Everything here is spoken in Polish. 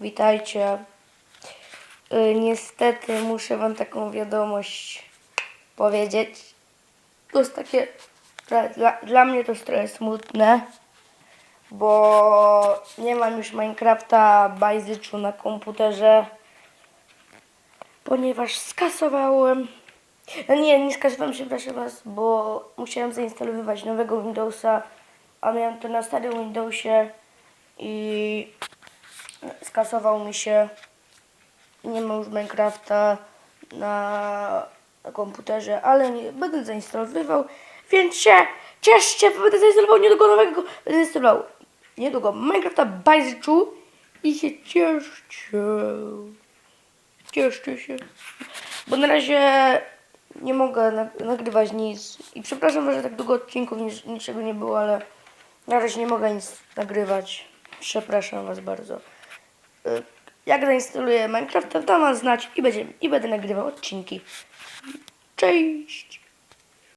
Witajcie. Y, niestety muszę wam taką wiadomość powiedzieć. To jest takie, dla, dla, dla mnie to jest trochę smutne, bo nie mam już Minecrafta Bajzyczu na komputerze, ponieważ skasowałem, no nie, nie skasowałem się, proszę was, bo musiałem zainstalowywać nowego Windowsa, a miałem to na starym Windowsie i skasował mi się. Nie mam już Minecrafta na, komputerze, ale nie, będę zainstalowywał, więc się cieszcie, będę zainstalował niedługo nowego, będę zainstalował niedługo Minecrafta Bajzyczu i się cieszcie. Cieszcie się. Bo na razie nie mogę nag- nagrywać nic. I przepraszam, że tak długo odcinków nic, niczego nie było, ale na razie nie mogę nic nagrywać. Przepraszam Was bardzo. Y, Jak zainstaluję Minecrafta, dam Was znać i, będzie, i będę nagrywał odcinki. Cześć!